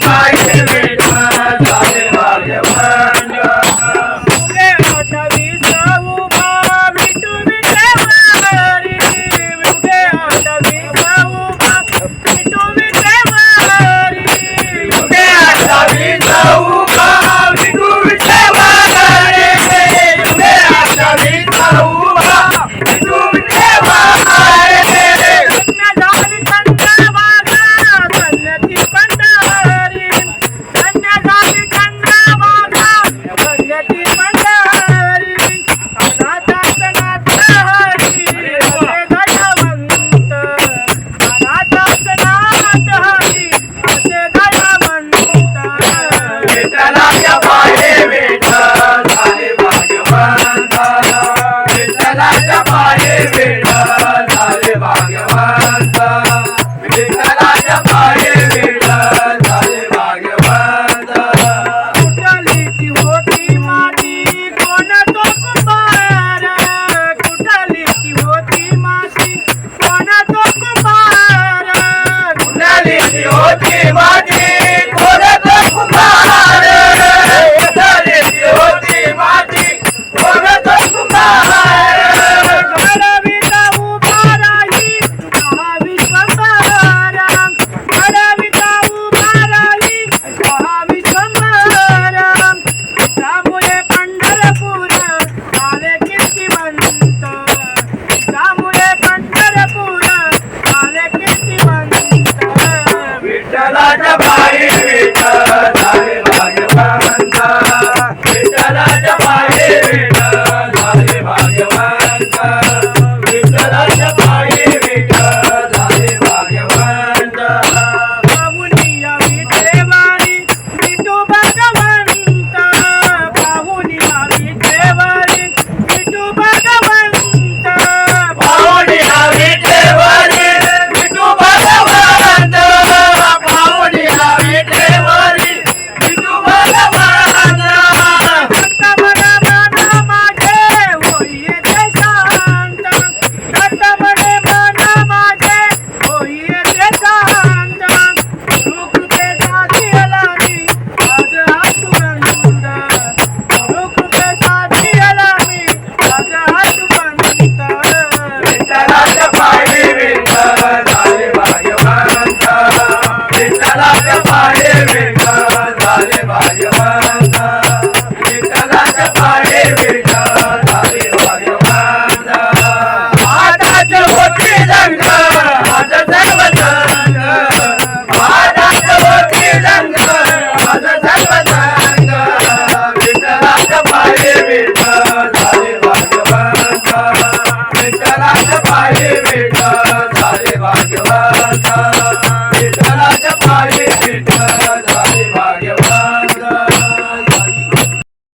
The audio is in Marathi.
Bye. विठ्ठलाच्या बाई శివాయ